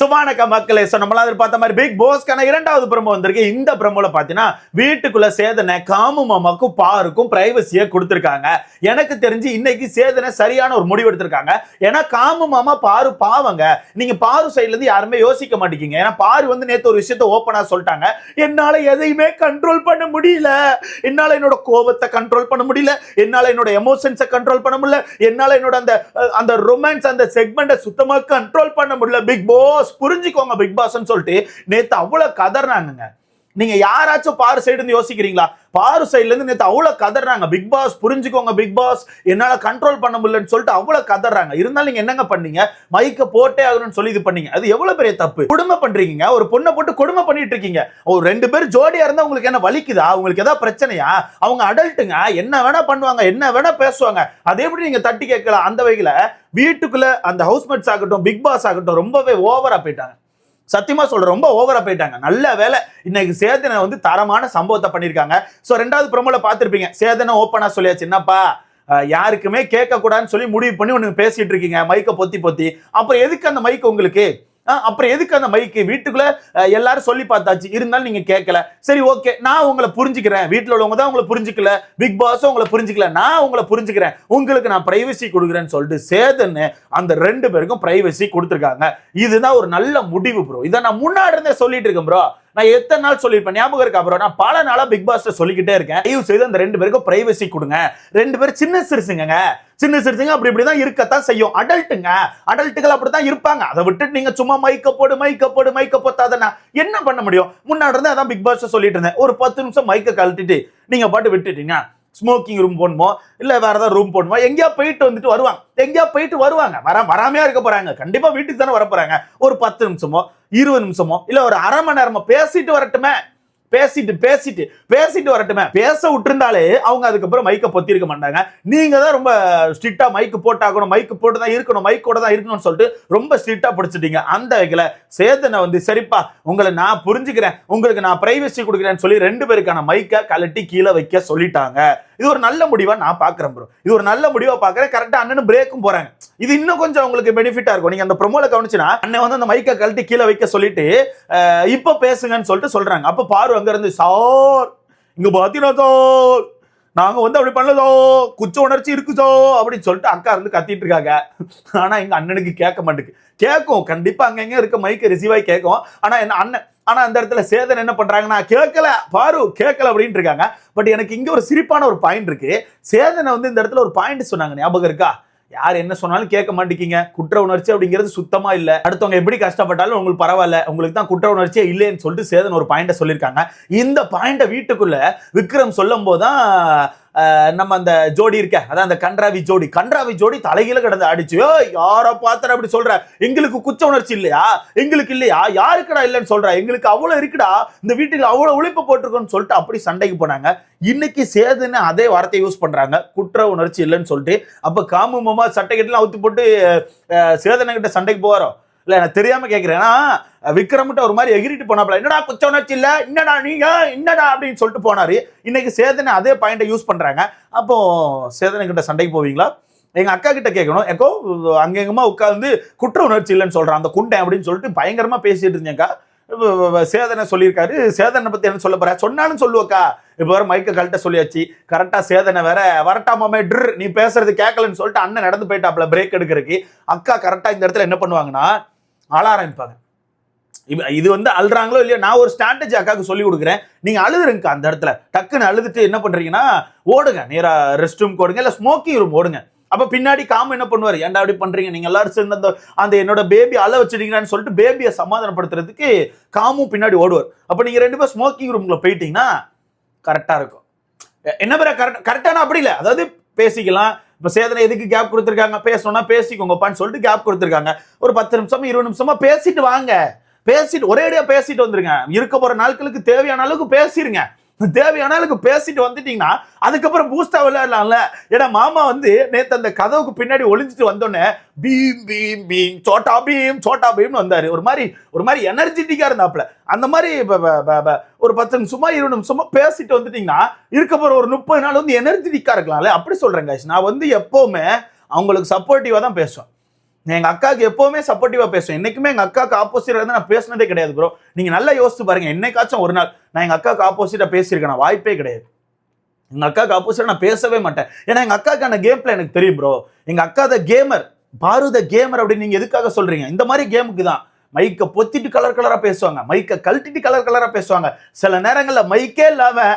சுபானக்க மக்களே ஸோ நம்மளாம் பார்த்த மாதிரி பிக் போஸ்க்கான இரண்டாவது பிரமோ வந்திருக்கு. இந்த பிரமோல பார்த்தீங்கன்னா வீட்டுக்குள்ள சேதனை காமு மாமாக்கும் பாருக்கும் பிரைவசியை கொடுத்துருக்காங்க. எனக்கு தெரிஞ்சு இன்னைக்கு சேதனை சரியான ஒரு முடிவு எடுத்திருக்காங்க. ஏன்னா காமு மாமா பாரு பாவங்க. நீங்க பாரு சைட்லேருந்து யாருமே யோசிக்க மாட்டேங்கிங்க ஏன்னா பாரு வந்து நேற்று ஒரு விஷயத்த ஓப்பனாக சொல்லிட்டாங்க. என்னால் எதையுமே கண்ட்ரோல் பண்ண முடியல. என்னால் என்னோட கோபத்தை கண்ட்ரோல் பண்ண முடியல. என்னால் என்னோட எமோஷன்ஸை கண்ட்ரோல் பண்ண முடியல. என்னால் என்னோட அந்த அந்த ரொமான்ஸ் அந்த செக்மெண்ட்டை சுத்தமாக கண்ட்ரோல் பண்ண முடியல. பிக் பாஸ் புரிஞ்சுக்கோங்க பிக் பாஸ்னு சொல்லிட்டு நேத்து அவ்வளவு கதறானுங்க நீங்க யாராச்சும் பாரு சைடு இருந்து யோசிக்கிறீங்களா? பாரு சைடுல இருந்து நேத்து அவ்வளவு கதறாங்க. பிக் பாஸ் புரிஞ்சுக்கோங்க பிக் பாஸ் என்னால கண்ட்ரோல் பண்ண முடியலன்னு சொல்லிட்டு அவ்வளவு கதறாங்க. இருந்தாலும் நீங்க என்னங்க பண்ணீங்க? மைக்க போட்டே ஆகணும்னு சொல்லி இது பண்ணீங்க. அது எவ்வளவு பெரிய தப்பு? கொடுமை பண்றீங்க. ஒரு பொண்ணை போட்டு கொடுமை பண்ணிட்டு இருக்கீங்க. ஒரு ரெண்டு பேர் ஜோடியா இருந்தா உங்களுக்கு என்ன வலிக்குதா? உங்களுக்கு ஏதாவது பிரச்சனையா? அவங்க அடல்ட்டுங்க என்ன வேணா பண்ணுவாங்க என்ன வேணா பேசுவாங்க. அதே எப்படி நீங்க தட்டி கேட்கலாம்? அந்த வகையில வீட்டுக்குள்ள அந்த ஹவுஸ்மேட்ஸ் ஆகட்டும் பிக் பாஸ் ஆகட்டும் ரொம்பவே ஓவரா போயிட்டாங்க. சத்தியமா சொல்றேன் ரொம்ப ஓவரா போயிட்டாங்க. நல்ல வேலை. இன்னைக்கு சேதனை வந்து தரமான சம்பவத்தை பண்ணியிருக்காங்க. ஸோ ரெண்டாவது ப்ரோமோல பார்த்துருப்பீங்க. சேதனை ஓப்பனா சொல்லியாச்சு. என்னப்பா? அஹ், யாருக்குமே கேட்க கூடாதுன்னு சொல்லி முடிவு பண்ணி ஒன்று பேசிட்டு இருக்கீங்க. மைக்கை பொத்தி பொத்தி. அப்புறம் எதுக்கு அந்த மைக் உங்களுக்கு? அப்புறம் எதுக்கு அந்த மைக்கு வீட்டுக்குள்ள எல்லாரும் சொல்லி பார்த்தாச்சு. இருந்தாலும் நீங்க கேட்கல. சரி ஓகே நான் உங்களை புரிஞ்சுக்கிறேன். வீட்டில் உள்ளவங்க தான் உங்களை புரிஞ்சுக்கல. பிக் பாஸும் உங்களை புரிஞ்சுக்கல. நான் உங்களை புரிஞ்சுக்கிறேன். உங்களுக்கு நான் பிரைவசி கொடுக்குறேன்னு சொல்லிட்டு சேதன்னு அந்த ரெண்டு பேருக்கும் பிரைவசி கொடுத்துருக்காங்க. இதுதான் ஒரு நல்ல முடிவு ப்ரோ இதை நான் முன்னாடி இருந்தே சொல்லிட்டு இருக்கேன் ப்ரோ நான் எத்தனை நாள் சொல்லியிருப்பேன்? ஞாபகம் இருக்கா ப்ரோ நான் பல நாளாக பிக் பாஸ்ட சொல்லிக்கிட்டே இருக்கேன். தயவு செய்து அந்த ரெண்டு பேருக்கும் பிரைவசி கொடுங்க. ரெண்டு பேரும் சின்ன சிறுசுங்க சின்ன சிறுசுங்க அப்படி இப்படி தான் இருக்கத்தான் செய்யும். அடல்ட்டுங்க அடல்ட்டுகள் அப்படித்தான் இருப்பாங்க. அதை விட்டுட்டு நீங்க சும்மா மைக்க போடு மைக்க போடு மைக்க போத்தாதனா என்ன பண்ண முடியும்? முன்னாடி இருந்து அதான் பிக் பாஸ் சொல்லிட்டு இருந்தேன். ஒரு பத்து நிமிஷம் மைக்க கழட்டிட்டு நீங்க பாட்டு விட்டுட்டீங்க. ஸ்மோக்கிங் ரூம் போகணுமோ இல்லை வேறு ஏதாவது ரூம் போகணுமோ எங்கேயா போயிட்டு வந்துட்டு வருவாங்க. எங்கேயா போயிட்டு வருவாங்க. வர வராமையா இருக்க போகிறாங்க கண்டிப்பாக வீட்டுக்கு தானே வர போகிறாங்க ஒரு பத்து நிமிஷமோ இருபது நிமிஷமோ இல்லை ஒரு அரை மணி நேரமோ பேசிட்டு வரட்டுமே. பேசிட்டு பேசிட்டு பேசிட்டு வரட்டுமே. பேச விட்டுருந்தாலே அவங்க அதுக்கப்புறம் மைக்கை பொத்திருக்க மாட்டாங்க. நீங்க தான் ரொம்ப ஸ்ட்ரிக்டா மைக்கு போட்டாகணும் மைக்கு போட்டு தான் இருக்கணும் மைக்கோட தான் இருக்கணும்னு சொல்லிட்டு ரொம்ப ஸ்ட்ரிக்டா பிடிச்சிட்டீங்க. அந்த வகையில சேதனை வந்து சரிப்பா உங்களை நான் புரிஞ்சுக்கிறேன். உங்களுக்கு நான் பிரைவசி கொடுக்குறேன்னு சொல்லி ரெண்டு பேருக்கான மைக்கை கழட்டி கீழே வைக்க சொல்லிட்டாங்க. இது ஒரு நல்ல முடிவாக நான் பார்க்குறேன் ப்ரோ இது ஒரு நல்ல முடிவாக பார்க்குறேன் கரெக்டாக அண்ணனும் பிரேக்கும் போகிறாங்க இது இன்னும் கொஞ்சம் உங்களுக்கு பெனிஃபிட்டாக இருக்கும். நீங்கள் அந்த ப்ரொமோவில் கவனிச்சுன்னா அண்ணன் வந்து அந்த மைக்கை கழட்டி கீழே வைக்க சொல்லிட்டு இப்போ பேசுங்கன்னு சொல்லிட்டு சொல்கிறாங்க அப்போ பாரு அங்கேருந்து சார் இங்கே பார்த்தீங்கன்னா சார்? நாங்க வந்து அப்படி பண்ணதோ குச்ச உணர்ச்சி இருக்குதோ அப்படின்னு சொல்லிட்டு அக்கா இருந்து கத்திட்டு இருக்காங்க. ஆனா எங்க அண்ணனுக்கு கேட்க மாட்டேங்குது கேட்கும் கண்டிப்பா அங்கங்க இருக்க மைக்கு ரிசீவ் ஆகி கேட்கும். ஆனா என்ன அண்ணன் ஆனா அந்த இடத்துல சேதன் என்ன பண்றாங்கன்னா கேட்கல பாரு கேட்கல அப்படின்ட்டு இருக்காங்க. பட் எனக்கு இங்க ஒரு சிரிப்பான ஒரு பாயிண்ட் இருக்கு. சேதனை வந்து இந்த இடத்துல ஒரு பாயிண்ட் சொன்னாங்க ஞாபகம் இருக்கா? யார் என்ன சொன்னாலும் கேட்க மாட்டேங்கிங்க. குற்ற உணர்ச்சி அப்படிங்கிறது சுத்தமா இல்லை. அடுத்தவங்க எப்படி கஷ்டப்பட்டாலும் உங்களுக்கு பரவாயில்ல. உங்களுக்கு தான் குற்ற உணர்ச்சியே இல்லைன்னு சொல்லிட்டு சேதன் ஒரு பாயிண்ட சொல்லியிருக்காங்க. இந்த பாயிண்ட வீட்டுக்குள்ள விக்ரம் சொல்லும் போது தான் நம்ம அந்த ஜோடி இருக்க அதான் அந்த கன்றாவி ஜோடி. கன்றாவி ஜோடி தலைகீழ கிடந்து அடிச்சு "ஏய், யாரோ பாத்திர அப்படி சொல்ற? எங்களுக்கு குற்ற உணர்ச்சி இல்லையா? எங்களுக்கு இல்லையா? யாருக்குடா இல்லைன்னு சொல்ற? எங்களுக்கு அவ்வளவு இருக்குடா. இந்த வீட்டுக்கு அவ்வளவு உழைப்பு போட்டிருக்கோம்னு சொல்லிட்டு அப்படி சண்டைக்கு போனாங்க. இன்னைக்கு சேதுன்னு அதே வார்த்தை யூஸ் பண்றாங்க. குற்ற உணர்ச்சி இல்லைன்னு சொல்லிட்டு. அப்ப காமுமமா சட்டை கட்டலாம் அவுத்து போட்டு சேதனை கிட்ட சண்டைக்கு போவாரோ? இல்லை நான் தெரியாமல் கேட்குறேன்னா ஏன்னா விக்ரம்கிட்ட ஒரு மாதிரி எகிரிட்டு போனாப்ல. என்னடா குச்ச உணர்ச்சி இல்லை? என்னடா நீங்க? என்னடா? அப்படின்னு சொல்லிட்டு போனார். இன்னைக்கு சேதனை அதே பாயிண்ட்டை யூஸ் பண்ணுறாங்க அப்போ சேதனை கிட்ட சண்டைக்கு போவீங்களா? எங்கள் அக்கா கிட்ட கேட்கணும் எக்கோ அங்கெங்கமா உட்காந்து குற்ற உணர்ச்சி இல்லைன்னு சொல்கிறான் அந்த குண்டை அப்படின்னு சொல்லிட்டு பயங்கரமாக பேசிட்டு இருந்தேங்க்கா சேதனை சொல்லியிருக்காரு. சேதனை பற்றி என்ன சொல்ல போற? சொன்னாலும் சொல்லுவக்கா இப்போ வேற மைக்க கழட்ட சொல்லியாச்சு. கரெக்டாக சேதனை வேற. வரட்டாமாமே ட்ர். நீ பேசுறது கேட்கலன்னு சொல்லிட்டு அண்ணன் நடந்து போயிட்டாப்ல பிரேக் எடுக்கிறதுக்கு. அக்கா கரெக்டாக இந்த இடத்துல என்ன பண்ணுவாங்கன்னா அழ ஆரம்பிப்பாங்க. இது வந்து அழுறாங்களோ இல்லையோ நான் ஒரு ஸ்ட்ராட்டஜி அக்காவுக்கு சொல்லி கொடுக்குறேன். நீங்க அழுதுருங்க அந்த இடத்துல. டக்குன்னு அழுதுட்டு என்ன பண்றீங்கன்னா ஓடுங்க. நேரா ரெஸ்ட் ரூம் ஓடுங்க. இல்ல ஸ்மோக்கிங் ரூம் ஓடுங்க. அப்ப பின்னாடி காம என்ன பண்ணுவார்? ஏன்டா அப்படி பண்றீங்க? நீங்க எல்லாரும் சேர்ந்து அந்த அந்த என்னோட பேபி அழ வச்சிருக்கீங்கன்னு சொல்லிட்டு பேபியை சமாதானப்படுத்துறதுக்கு காமும் பின்னாடி ஓடுவார். அப்ப நீங்க ரெண்டு பேரும் ஸ்மோக்கிங் ரூம்ல போயிட்டீங்கன்னா கரெக்டா இருக்கும். என்ன பேர கரெக்ட் கரெக்டான அப்படி இல்லை. அதாவது பேசிக்கலாம். இப்போ சேதனை எதுக்கு கேப் கொடுத்துருக்காங்க? பேசணும்னா பேசிக்கோங்கப்பான்னு சொல்லிட்டு கேப் கொடுத்துருக்காங்க. ஒரு பத்து நிமிஷம் இருபது நிமிஷமா பேசிட்டு வாங்க. பேசிட்டு ஒரேடியாக பேசிட்டு வந்துருங்க. இருக்க போகிற நாட்களுக்கு தேவையான அளவுக்கு பேசிடுங்க தேவையான அளவுக்கு பேசிட்டு வந்துட்டீங்கன்னா அதுக்கப்புறம் பூஸ்டா விளையாடலாம்ல. ஏன்னா மாமா வந்து நேத்து அந்த கதவுக்கு பின்னாடி ஒளிஞ்சிட்டு வந்தோடனே பீம் பீம் பீம் சோட்டா பீம் சோட்டா பீம்னு வந்தாரு. ஒரு மாதிரி ஒரு மாதிரி எனர்ஜெட்டிக்கா இருந்தாப்ல அந்த மாதிரி ஒரு பத்து நிமிஷமா இருபது நிமிஷமா பேசிட்டு வந்துட்டீங்கன்னா இருக்க போற ஒரு முப்பது நாள் வந்து எனர்ஜெட்டிக்கா இருக்கலாம்ல. அப்படி சொல்றேன் நான் வந்து எப்பவுமே அவங்களுக்கு சப்போர்ட்டிவா தான் பேசுவேன். எங்கள் அக்காவுக்கு எப்போவுமே சப்போர்ட்டிவாக பேசுவேன். என்றைக்குமே எங்கள் அக்காவுக்கு ஆப்போசிட் இருந்து நான் பேசினதே கிடையாது ப்ரோ நீங்கள் நல்லா யோசிச்சு பாருங்கள் என்னைக்காச்சும் ஒரு நாள் நான் எங்கள் அக்காவுக்கு ஆப்போசிட்டாக பேசியிருக்கேன். வாய்ப்பே கிடையாது. எங்கள் அக்காவுக்கு ஆப்போசிட்டா நான் பேசவே மாட்டேன். ஏன்னா எங்கள் அக்காக்கான கேம் பிளே எனக்கு தெரியும் ப்ரோ எங்கள் அக்கா த கேமர் பாரு த கேமர் அப்படின்னு நீங்கள் எதுக்காக சொல்கிறீங்க இந்த மாதிரி கேமுக்கு தான். மைக்கை பொத்திட்டு கலர் கலராக பேசுவாங்க. மைக்கை கழட்டிட்டு கலர் கலராக பேசுவாங்க. சில நேரங்களில் மைக்கே இல்லாமல்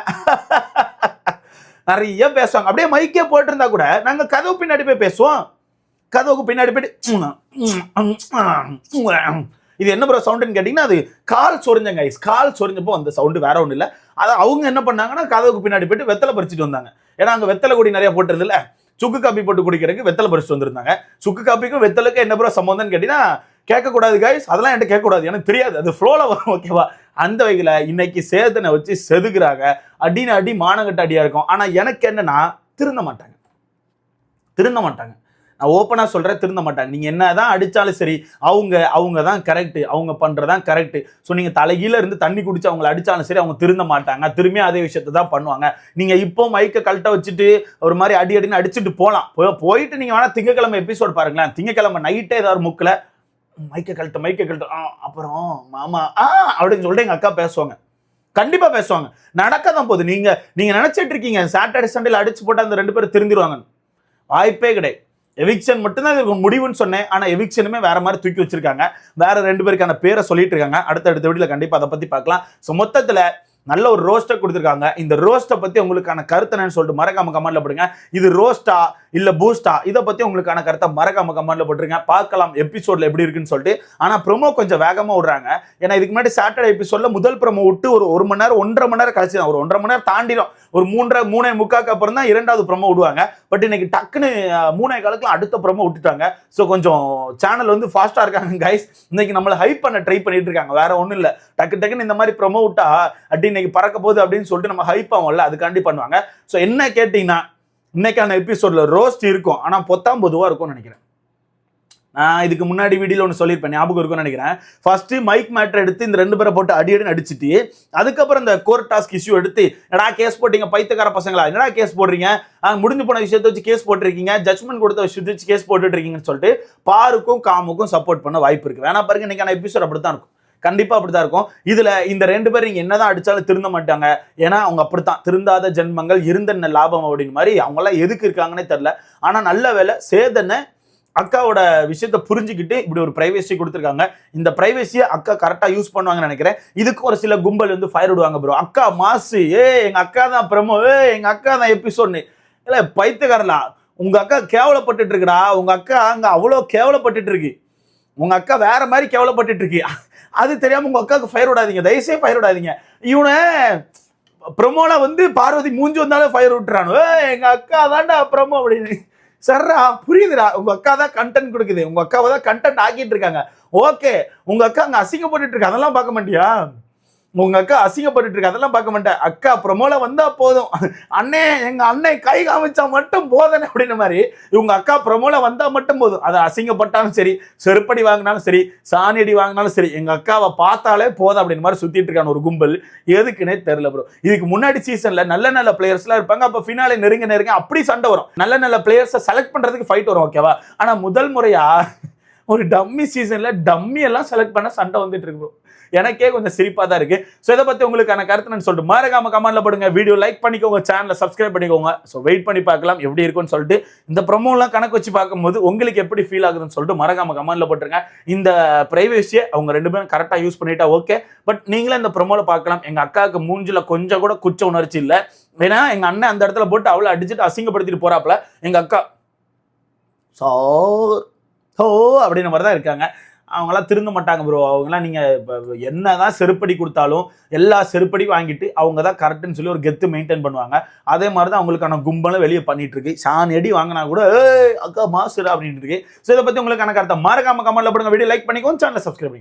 நிறைய பேசுவாங்க. அப்படியே மைக்கே போட்டிருந்தா கூட நாங்கள் கதவு பின்னாடி போய் பேசுவோம். கதவுக்கு பின்னாடி போயிட்டு இது என்ன ப்ரோ சவுண்டுன்னு கேட்டிங்கன்னா அது கால் சொரிஞ்சங்க ஐஸ் கால் சொரிஞ்சப்போ அந்த சவுண்டு வேற ஒன்றும் இல்லை. அதை அவங்க என்ன பண்ணாங்கன்னா கதவுக்கு பின்னாடி போயிட்டு வெத்தலை பறிச்சுட்டு வந்தாங்க. ஏன்னா அங்கே வெத்தலை கொடி நிறைய போட்டிருந்துல சுக்கு காப்பி போட்டு குடிக்கிறதுக்கு வெத்தலை பறிச்சுட்டு வந்திருந்தாங்க. சுக்கு காப்பிக்கும் வெத்தலுக்கும் என்ன ப்ரோ சம்பந்தம்னு கேட்டிங்கன்னா கேட்கக்கூடாது கைஸ் அதெல்லாம் என்கிட்ட கேட்கக்கூடாது. எனக்கு தெரியாது. அது ஃப்ளோவில் வரும் ஓகேவா அந்த வகையில் இன்னைக்கு சேதனை வச்சு செதுக்குறாங்க. அடின்னு அடி மானங்கட்ட அடியாக இருக்கும். ஆனால் எனக்கு என்னன்னா திருந்த மாட்டாங்க. திருந்த மாட்டாங்க. நான் ஓப்பனாக சொல்கிறேன் திருந்த மாட்டாங்க நீங்கள் என்ன தான் அடித்தாலும் சரி அவங்க அவங்க தான் கரெக்டு அவங்க பண்ணுறதான் கரெக்டு ஸோ நீங்கள் தலைகீழ இருந்து தண்ணி குடிச்சு அவங்கள அடித்தாலும் சரி அவங்க திருந்த மாட்டாங்க. திரும்பி அதே விஷயத்தை தான் பண்ணுவாங்க. நீங்கள் இப்போ மைக்கை கழட்ட வச்சுட்டு ஒரு மாதிரி அடி அடின்னு அடிச்சுட்டு போகலாம் போய் போயிட்டு நீங்கள் வேணால் திங்கக்கிழமை எபிசோட் பாருங்களேன். திங்கக்கிழமை நைட்டே ஏதாவது முக்கில் மைக்கை கழட்டு மைக்கை கழட்டு. ஆ அப்புறம் மாமா ஆ அப்படின்னு சொல்லிட்டு எங்கள் அக்கா பேசுவாங்க. கண்டிப்பாக பேசுவாங்க. நடக்க தான் போகுது. நீங்கள் நீங்கள் நினச்சிட்டு இருக்கீங்க சாட்டர்டே சண்டேல அடிச்சு போட்டு அந்த ரெண்டு பேரும் திருந்திடுவாங்க வாய்ப்பே கிடையாது. எவிக்ஷன் மட்டும்தான் இதுக்கு முடிவுன்னு சொன்னேன். ஆனால் எவிக்ஷனுமே வேற மாதிரி தூக்கி வச்சிருக்காங்க. வேற ரெண்டு பேருக்கான பேரை சொல்லிட்டு இருக்காங்க. அடுத்த அடுத்த வீடியோல கண்டிப்பாக அதை பற்றி பார்க்கலாம். ஸோ மொத்தத்தில் நல்ல ஒரு ரோஸ்ட்டை கொடுத்துருக்காங்க. இந்த ரோஸ்ட்டை பற்றி உங்களுக்கான கருத்து என்னன்னு சொல்லிட்டு மறக்காம கமெண்ட்ல போடுங்க. இது ரோஸ்டா இல்லை பூஸ்டா இதை பற்றி உங்களுக்கான கருத்தை மறக்காம கமெண்ட்ல போட்டுருங்க. பார்க்கலாம் எபிசோட்ல எப்படி இருக்குன்னு சொல்லிட்டு. ஆனால் ப்ரொமோ கொஞ்சம் வேகமாக விடுறாங்க. ஏன்னா இதுக்கு முன்னாடி சாட்டர்டே எபிசோட்ல முதல் ப்ரொமோ விட்டு ஒரு ஒரு மணி நேரம் ஒன்றரை மணி நேரம் கழிச்சு தான் ஒரு ஒன்றரை மணி நேரம் தாண்டிடும் ஒரு மூன்றரை மூணே முக்காக்கு அப்புறம் தான் இரண்டாவது ப்ரமோ விடுவாங்க. பட் இன்னைக்கு டக்குன்னு மூணே காலத்தில் அடுத்த ப்ரமோ விட்டுட்டாங்க. ஸோ கொஞ்சம் சேனல் வந்து ஃபாஸ்ட்டாக இருக்காங்க கைஸ் இன்னைக்கு நம்மளை ஹைப் பண்ண ட்ரை பண்ணிட்டு இருக்காங்க. வேற ஒன்றும் இல்லை. டக்கு டக்குன்னு இந்த மாதிரி ப்ரமோ விட்டா அப்படி இன்னைக்கு பறக்க போகுது அப்படின்னு சொல்லிட்டு நம்ம ஹைப் ஆகும்ல அதுக்காண்டி பண்ணுவாங்க. ஸோ என்ன கேட்டிங்கன்னா இன்னைக்கான எபிசோட்ல ரோஸ்ட் இருக்கும். ஆனால் பொத்தாம் பொதுவாக இருக்கும்னு நினைக்கிறேன். நான் இதுக்கு முன்னாடி வீடியோல ஒன்று சொல்லியிருப்பேன் ஞாபகம் இருக்கும்னு நினைக்கிறேன். ஃபர்ஸ்ட் மைக் மேட்டர் எடுத்து இந்த ரெண்டு பேரை போட்டு அடி அடின்னு அடிச்சிட்டு அதுக்கப்புறம் இந்த கோர்ட் டாஸ்க் இஷ்யூ எடுத்து என்னடா கேஸ் போட்டீங்க பைத்தியக்கார பசங்களா? என்னடா கேஸ் போடுறீங்க? முடிஞ்சு போன விஷயத்த வச்சு கேஸ் போட்டிருக்கீங்க ஜட்மெண்ட் கொடுத்த விஷயத்தை வச்சு கேஸ் போட்டுட்டு இருக்கீங்கன்னு சொல்லிட்டு பாருக்கும் காமுக்கும் சப்போர்ட் பண்ண வாய்ப்பு இருக்கு. வேணா பாருங்க இன்னைக்கான எபிசோட் அப்படித்தான் இருக்கும். கண்டிப்பா அப்படித்தான் இருக்கும். இதுல இந்த ரெண்டு பேரும் நீங்கள் என்னதான் அடிச்சாலும் திருந்த மாட்டாங்க. ஏன்னா அவங்க அப்படித்தான். திருந்தாத ஜென்மங்கள் இருந்த என்ன லாபம் அப்படின்னு மாதிரி அவங்க எல்லாம் எதுக்கு இருக்காங்கன்னே தெரியல. ஆனா நல்ல வேலை சேதனை அக்காவோட விஷயத்த புரிஞ்சுக்கிட்டு இப்படி ஒரு பிரைவேசி கொடுத்துருக்காங்க. இந்த பிரைவேசியை அக்கா கரெக்டாக யூஸ் பண்ணுவாங்கன்னு நினைக்கிறேன். இதுக்கு ஒரு சில கும்பல் வந்து ஃபயர் விடுவாங்க ப்ரோ அக்கா மாசு. ஏ எங்கள் அக்கா தான் பிரமோ ஏ எங்கள் அக்கா தான் எபிசோட்னு இல்லை பைத்தியக்காரலா உங்கள் அக்கா கேவலப்பட்டுட்டு இருக்குடா. உங்கள் அக்கா அங்கே அவ்வளோ கேவலப்பட்டுட்டு இருக்கு. உங்கள் அக்கா வேற மாதிரி கேவலப்பட்டுட்டு இருக்கு. அது தெரியாமல் உங்கள் அக்காவுக்கு ஃபயர் விடாதீங்க. தயவுசெய்து ஃபயர் விடாதீங்க. இவனை ப்ரமோல வந்து பார்வதி மூஞ்சி வந்தாலும் ஃபயர் விட்டுறானு. எங்கள் அக்கா தான்டா ப்ரமோ அப்படின்னு. சர்ரா புரியுதுடா. உங்க அக்கா தான் கண்டென்ட் கொடுக்குது. உங்க அக்காவை தான் கண்டென்ட் ஆக்கிட்டு இருக்காங்க. ஓகே உங்க அக்கா அங்க அசிங்கப்பட்டுட்டு இருக்கு. அதெல்லாம் பார்க்க மாட்டியா? உங்க அக்கா அசிங்கப்பட்டுட்டு இருக்கு. அதெல்லாம் பார்க்க மாட்டேன். அக்கா பிரமோல வந்தா போதும். அண்ணே எங்க அண்ணன் கை காமிச்சா மட்டும் போதனே அப்படின்ற மாதிரி இவங்க அக்கா ப்ரமோல வந்தா மட்டும் போதும். அதை அசிங்கப்பட்டாலும் சரி செருப்படி வாங்கினாலும் சரி சாணியடி வாங்கினாலும் சரி எங்க அக்காவை பார்த்தாலே போதும் அப்படின்னு மாதிரி சுத்திட்டு இருக்கான ஒரு கும்பல். எதுக்குன்னே தெரியல ப்ரோ இதுக்கு முன்னாடி சீசன்ல நல்ல நல்ல பிளேயர்ஸ்லாம் இருப்பாங்க. அப்ப ஃபினாலே நெருங்க நெருங்க அப்படி சண்டை வரும். நல்ல நல்ல பிளேயர்ஸை செலக்ட் பண்றதுக்கு ஃபைட் வரும் ஓகேவா ஆனா முதல் முறையா ஒரு டம்மி சீசன்ல டம்மி எல்லாம் செலக்ட் பண்ண சண்டை வந்துட்டு இருக்கு எனக்கே கொஞ்சம் சிரிப்பா தான் இருக்கு. ஸோ இதை பத்தி உங்களுக்கான கருத்து நான் சொல்லிட்டு மறக்காம கமெண்ட்ல போடுங்க. வீடியோ லைக் பண்ணிக்கோங்க சேனலை சப்ஸ்கிரைப் பண்ணிக்கோங்க. ஸோ வெயிட் பண்ணி பார்க்கலாம் எப்படி இருக்கும்னு சொல்லிட்டு இந்த ப்ரொமோலாம் கணக்கு வச்சு பார்க்கும்போது உங்களுக்கு எப்படி ஃபீல் ஆகுதுன்னு சொல்லிட்டு மறக்காம கமெண்ட்ல போட்டுருங்க. இந்த பிரைவேசியை அவங்க ரெண்டு பேரும் கரெக்டாக யூஸ் பண்ணிட்டா ஓகே பட் நீங்களே இந்த ப்ரொமோல பார்க்கலாம். எங்க அக்காவுக்கு மூஞ்சில கொஞ்சம் கூட குச்ச உணர்ச்சி இல்லை. ஏன்னா எங்க அண்ணன் அந்த இடத்துல போட்டு அவ்வளோ அடிச்சுட்டு அசிங்கப்படுத்திட்டு போறாப்ல. எங்க அக்கா சார் ஓ அப்படின்ற மாதிரி தான் இருக்காங்க. அவங்களாம் திருந்த மாட்டாங்க ப்ரோ அவங்களாம் நீங்கள் என்ன தான் செருப்படி கொடுத்தாலும் எல்லா செருப்படி வாங்கிட்டு அவங்க தான் கரெக்டுன்னு சொல்லி ஒரு கெத்து மெயின்டைன் பண்ணுவாங்க. அதே மாதிரி தான் அவங்களுக்கான கும்பலும் வெளியே பண்ணிட்டு இருக்கு சாணி அடி வாங்கினா கூட அக்கா மாசுடா அப்படின்ட்டு இருக்கு. ஸோ இதை பற்றி உங்களுக்கான கருத்தை மறக்காம கமெண்ட்ல போடுங்க. வீடியோ லைக் பண்ணிக்கோங்க. சேனலை சப்ஸ்கிரைப் பண்ணிக்கோங்க.